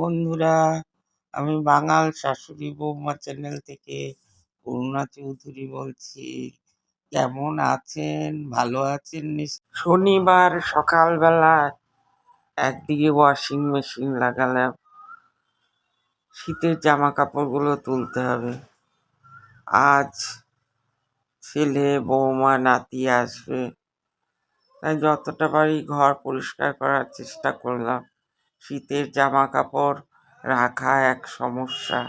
বন্ধুরা, আমি বাঙাল শাশুড়ি বৌমা চ্যানেল থেকে করুণা চৌধুরী বলছি। কেমন আছেন? ভালো আছেন শনিবার সকালবেলা একদিকে ওয়াশিং মেশিন লাগালাম। শীতের জামা কাপড়গুলো তুলতে হবে। আজ ছেলে, বৌমা, নাতি আসবে। তাই যতটা পারি ঘর পরিষ্কার করার চেষ্টা করলাম। শীতের জামা কাপড় রাখা এক সমস্যা।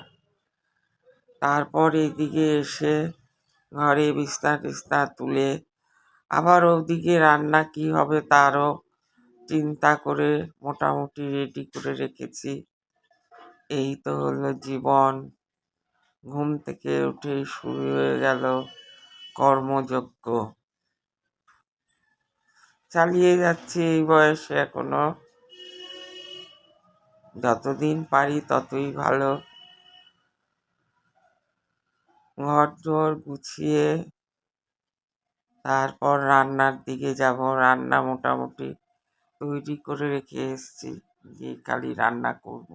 তারপর এদিকে এসে ঘরে বিস্তার টিস্তার তুলে আবার ওদিকে রান্না কি হবে তারও চিন্তা করে মোটামুটি রেডি করে রেখেছি। এই তো হলো জীবন। ঘুম থেকে উঠেই শুরু হয়ে গেল কর্মযজ্ঞ। চালিয়ে যাচ্ছি এই বয়সে এখনও। যতদিন পারি ততই ভালো। ঘর দোর গুছিয়ে তারপর রান্নার দিকে যাব। রান্না মোটামুটি তৈরি করে রেখে এসেছি যে খালি রান্না করব।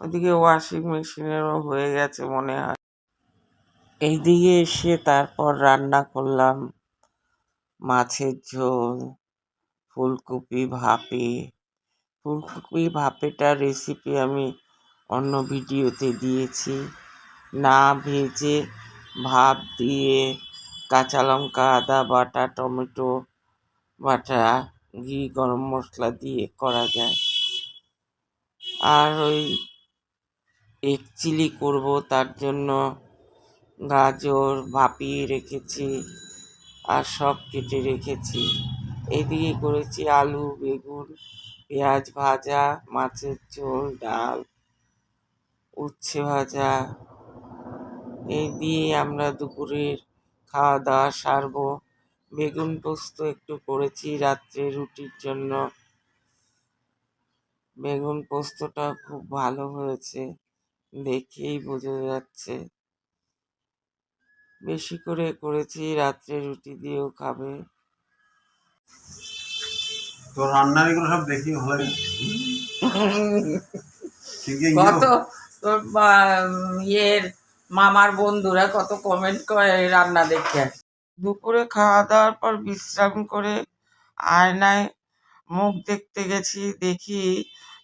ওদিকে ওয়াশিং মেশিনেরও হয়ে গেছে মনে হয়। এইদিকে এসে তারপর রান্না করলাম মাছের ঝোল, ফুলকপি ভাপে ফুলকপি ভাপেটার রেসিপি আমি অন্য ভিডিওতে দিয়েছি। না ভেজে ভাপ দিয়ে কাঁচা লঙ্কা, আদা বাটা, টমেটো বাটা, ঘি, গরম মশলা দিয়ে করা যায়। আর ওই এগ চিলি করব, তার জন্য গাজর ভাপিয়ে রেখেছি আর সব কেটে রেখেছি। এদিকে করেছি আলু, বেগুন, পেঁয়াজ ভাজা, মাছের ঝোল, ডাল, উচ্ছে ভাজা। এই দিয়ে আমরা দুপুরের খাওয়া দাওয়া সারবো। বেগুন পোস্ত একটু করেছি রাত্রে রুটির জন্য। বেগুন পোস্তটা খুব ভালো হয়েছে, দেখেই বোঝা যাচ্ছে। বেশি করে করেছি, রাত্রে রুটি দিয়েও খাবে। তো রান্নার এগুলো সব দেখি ভালো কত তোর ইয়ের মামার বন্ধুরা কত কমেন্ট করে রান্না দেখে। দুপুরে খাওয়া দাওয়ার পর বিশ্রাম করে আয়নায় মুখ দেখতে গেছি, দেখি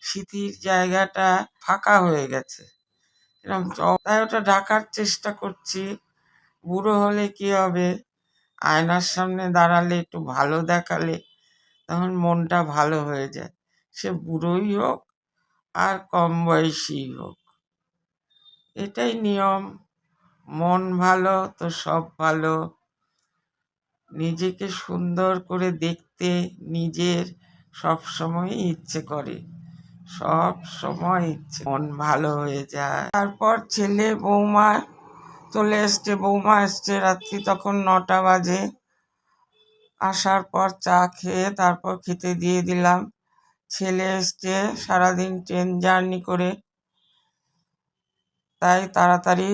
স্মৃতির জায়গাটা ফাঁকা হয়ে গেছে। এরকম তাই ওটা ঢাকার চেষ্টা করছি, বুড়ো হলে কি হবে? আয়নার সামনে দাঁড়ালে, একটু ভালো দেখালে, তখন মনটা ভালো হয়ে যায়। সে বুড়োই হোক আর কম বয়সী হোক। এটাই নিয়ম। মন ভালো, তো সব ভালো। নিজেকে সুন্দর করে দেখতে নিজের সব সময় ইচ্ছে করে। সব সময় ইচ্ছে। মন ভালো হয়ে যায়। তারপর ছেলে, বৌমা চলে এসছে, বৌমা এসছে রাত্রি তখন নটা বাজে। আসার পর চা খেয়ে তারপর খেতে দিয়ে দিলাম। ছেলে এসছে, সারাদিন ট্রেন জার্নি করে। তাই তাড়াতাড়ি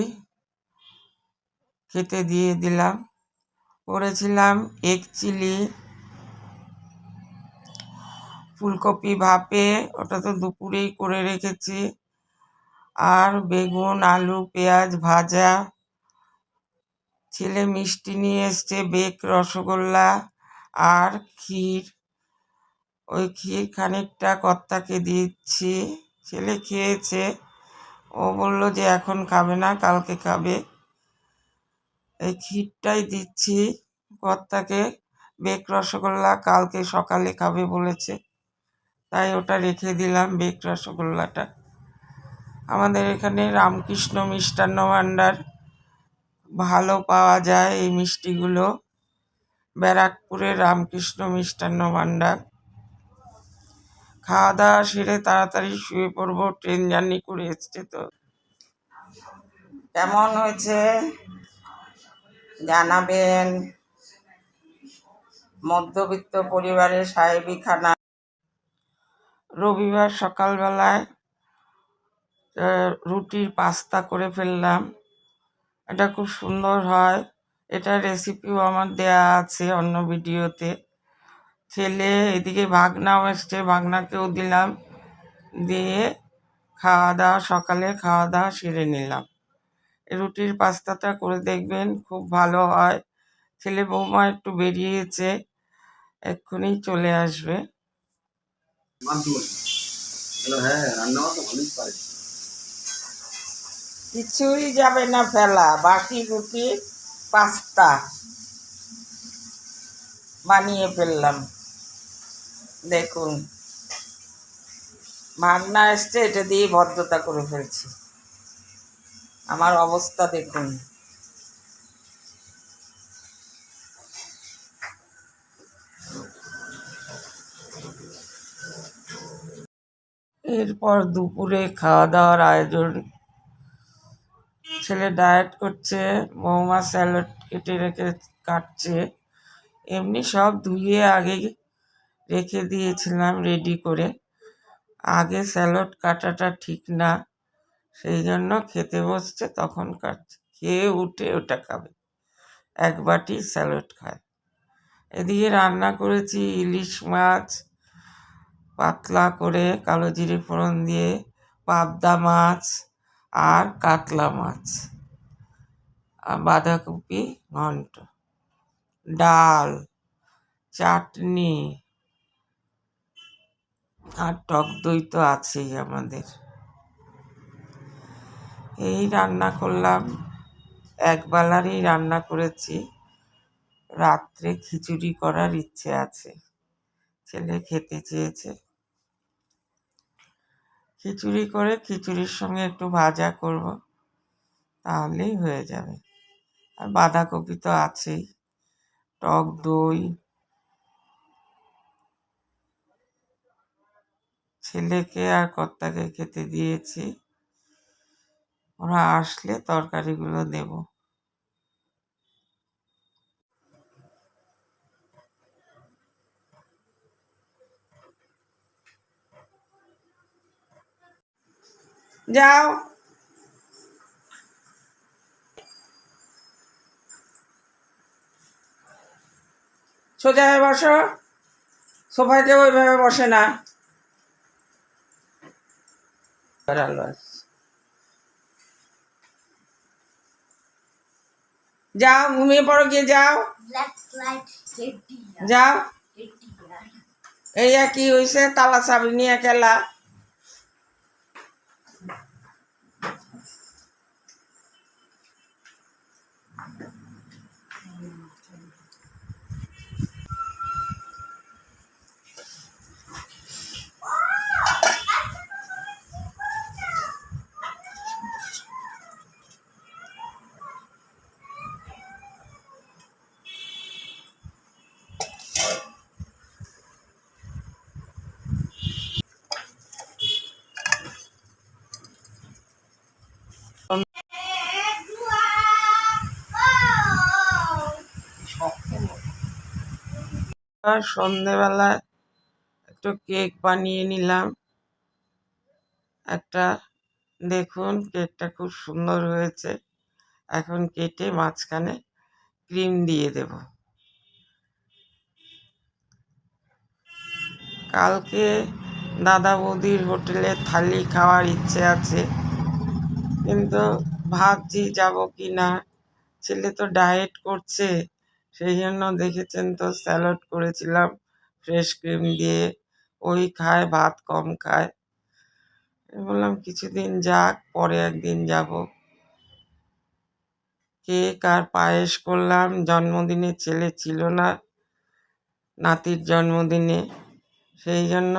খেতে দিয়ে দিলাম। করেছিলাম এক চিলি, ফুলকপি ভাপে, ওটা তো দুপুরেই করে রেখেছি। আর বেগুন, আলু, পেঁয়াজ ভাজা ছেলে মিষ্টি নিয়ে এসছে বেক, রসগোল্লা আর ক্ষীর। ওই ক্ষীর খানিকটা কর্তাকে দিচ্ছি। ছেলে খেয়েছে। ও বলল যে এখন খাবে না, কালকে খাবে। এই ক্ষীরটাই দিচ্ছি। কর্তাকে বেক, রসগোল্লা কালকে সকালে খাবে বলেছে। তাই ওটা রেখে দিলাম বেক, রসগোল্লাটা। আমাদের এখানে রামকৃষ্ণ মিষ্টান্ন ভাণ্ডার। ভালো পাওয়া যায় এই মিষ্টিগুলো। ব্যারাকপুরের রামকৃষ্ণ মিষ্টান্ন ভাণ্ডার। খাওয়া দাওয়া সেরে তাড়াতাড়ি শুয়ে পড়ব, ট্রেন জার্নি করে এসছে তো। কেমন হয়েছে? জানাবেন। মধ্যবিত্ত পরিবারের সাহেবি খানা। রবিবার সকালবেলায় রুটির পাস্তা করে ফেললাম। এটা খুব সুন্দর হয়। এটা রেসিপিও আমার দেয়া আছে অন্য ভিডিওতে ছেলে এদিকে ভাগনাও এসছে, ভাগনাকেও দিলাম। দিয়ে খাওয়া দাওয়া, সকালে খাওয়া দাওয়া সেরে নিলাম। রুটির পাস্তাটা করে দেখবেন, খুব ভালো হয়। ছেলে বৌমা একটু বেরিয়েছে, এক্ষুনি চলে আসবে। হ্যাঁ রান্না কিছুই যাবে না ফেলা, বাকি রুটি পাস্তা বানিয়ে ফেললাম। দেখুন, মান্না এসছে, এটা দিয়ে ভদ্রতা করে ফেলছি। আমার অবস্থা দেখুন। এরপর দুপুরে খাওয়া দাওয়ার আয়োজন ছেলে ডায়েট করছে, বৌমা স্যালাড কেটে রেখে কাটছে, এমনি সব ধুয়ে আগে রেখে দিয়েছিলাম রেডি করে। আগে স্যালাড কাটাটা ঠিক না, সেই জন্য খেতে বসছে, তখন কাটছে। খেয়ে উঠে ওটা খাবে, এক বাটি স্যালাড খায়। এদিকে রান্না করেছি ইলিশ মাছ, পাতলা করে কালো জিরে ফোড়ন দিয়ে, পাবদা মাছ আর কাতলা মাছ, আর বাঁধাকপি ঘন্ট, ডাল, চাটনি আর টক দই তো আছেই আমাদের। এই রান্না করলাম একবেলারই রান্না করেছি। রাত্রে খিচুড়ি করার ইচ্ছে আছে। ছেলে খেতে চেয়েছে। খিচুড়ি করে খিচুড়ির সঙ্গে একটু ভাজা করব, তাহলেই হয়ে যাবে। আর বাঁধাকপি তো আছেই, টক দই। ছেলেকে আর কর্তাকে খেতে দিয়েছি, ওরা আসলে তরকারিগুলো দেব। যাও। সোজা হয়ে বসো। সোফায় কেউ ওইভাবে বসে না। যাও, ঘুমিয়ে পড়ো গিয়ে, যাও। যাও. এই কি হয়েছে তালা চাবি নিয়ে খেলা। আর সন্ধেবেলায় একটু কেক বানিয়ে নিলাম। একটা, দেখুন, কেকটা খুব সুন্দর হয়েছে। এখন কেটে মাঝখানে ক্রিম দিয়ে দেব। কালকে দাদা বৌদির হোটেলে থালি খাওয়ার ইচ্ছে আছে, কিন্তু ভাবছি যাব কি না ছেলে তো ডায়েট করছে সেই জন্য দেখেছেন তো স্যালাড করেছিলাম, ফ্রেশ ক্রিম দিয়ে। ওই খায়, ভাত কম খায়। বললাম, কিছুদিন যাক, পরে একদিন যাব। কেক আর পায়েস করলাম। জন্মদিনে ছেলে ছিল না, নাতির জন্মদিনে। সেই জন্য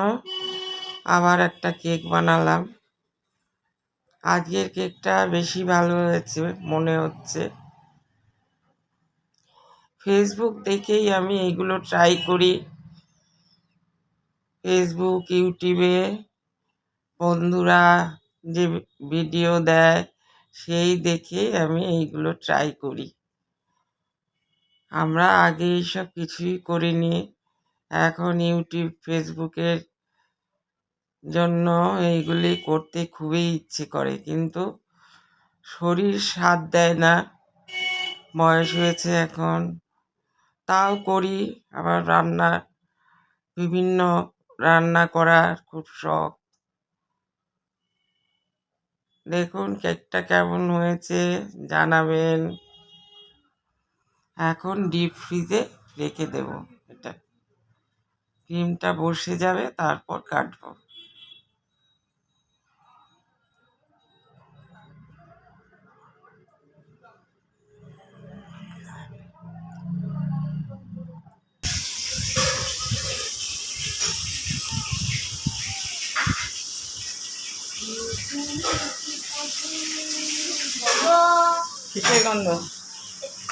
আবার একটা কেক বানালাম। আজকের কেকটা বেশি ভালো হয়েছে, মনে হচ্ছে। ফেসবুক দেখেই আমি এইগুলো ট্রাই করি। ফেসবুক ইউটিউবে বন্ধুরা যে ভিডিও দেয়, সেই দেখে আমি এইগুলো ট্রাই করি। আমরা আগে এইসব কিছুই করিনি। এখন ইউটিউব ফেসবুকের জন্য এইগুলি করতে খুবই ইচ্ছে করে, কিন্তু শরীর সাথ দেয় না। বয়স হয়েছে এখন। তাও করি, আবার রান্না, বিভিন্ন রান্না করার খুব শখ। দেখুন কেকটা কেমন হয়েছে, জানাবেন। এখন ডিপ ফ্রিজে রেখে দেব এটা। ক্রিমটা বসে যাবে, তারপর কাটবো। খিচুড়ি গন্ধ।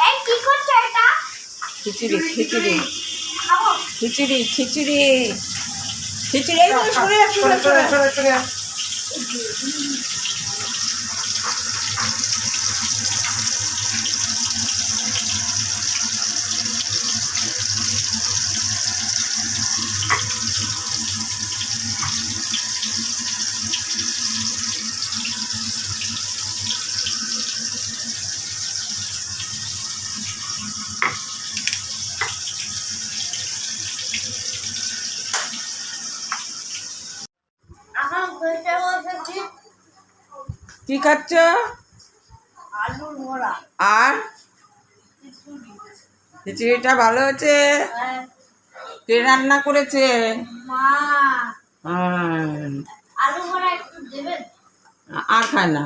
এই কি করছ এটা? খিচুড়ি খিচুড়ি খাব খিচুড়ি। খিচুড়ি খিচুড়ি এই তো সরে যা, সরে যা, সরে যা, সরে যা। এখন বসে বসে কি কি খাচ্ছ? আলুর মোড়া আর? খিচুড়িটা ভালো হয়েছে? হ্যাঁ, কে রান্না করেছে? আর খায় না।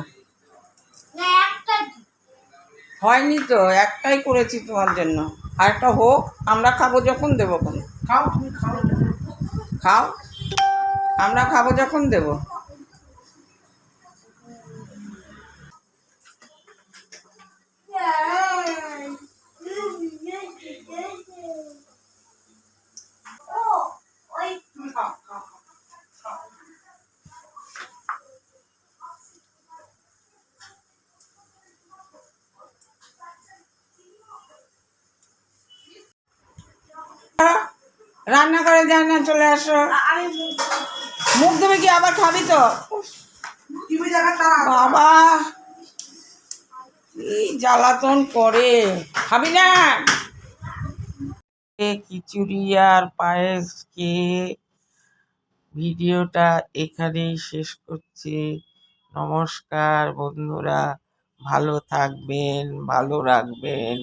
হয়নি তো একটাই করেছি তোমার জন্য। আর একটা হোক আমরা খাব যখন দেবো। খাও খাও। খাও? আমরা খাব যখন দেবো। রান্না করে যায় না চলে আসো। মুখ দেবে কি আবার খাবি তো? বাবা। জ্বালাতন করে? খাবি না? খিচুড়ি আর পায়েস খেয়ে ভিডিওটা এখানেই শেষ করছি। নমস্কার বন্ধুরা, ভালো থাকবেন, ভালো রাখবেন।